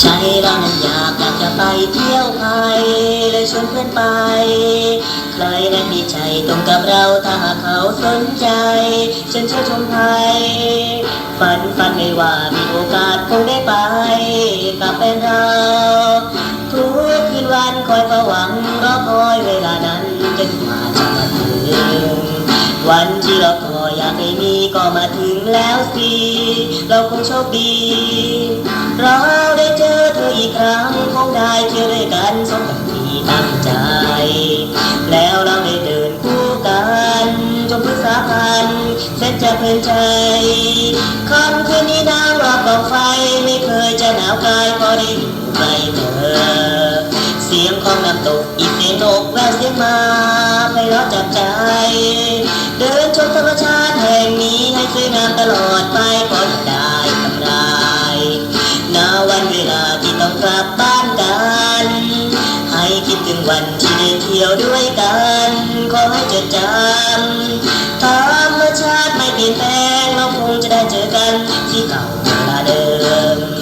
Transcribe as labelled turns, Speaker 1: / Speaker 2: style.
Speaker 1: ใจเรานั้นอยากอยากจะไปเที่ยวไทยเลยชวนเพื่อนไป ใครนั้นมีใจตรงกับเราถ้าหากเขาสนใจเชิญเชิญชมไทยฝันฝันไม่ว่ามีโอกาสคงได้ไปกับเป็นเราทุกคืนวันคอยเฝ้าหวังรอคอยเวลานั้นจนกว่าจะมาถึงวันที่เราคอยอยากให้มีก็มาถึงแล้วสิเราคงโชคดีเราได้เจอ อีกครั้งคงได้เที่ยวด้วยกันสมกับที่ตั้งใจ แล้วเราได้เดินคู่กันจนพฤกษาพันธ์เสร็จจะเพลินใจค่ำคืนนี้นางรอบกองไฟไม่เคยจะหนาวกายพอได้อยู่ใกล้เธอ เสียงของน้ำตกอีกเสียงนกแววเสียงมาไพเราะจับใจ เดินชมธรรมชาติแห่งนี้ให้สวยงามตลอดไป ลาที่ต้องกลับบ้านกัน ให้คิดถึงวันที่ได้เที่ยวด้วยกัน ขอให้จดจำธรรมชาติไม่เปลี่ยนแปลงเราคงจะได้เจอกันที่เก่าเวลาเดิม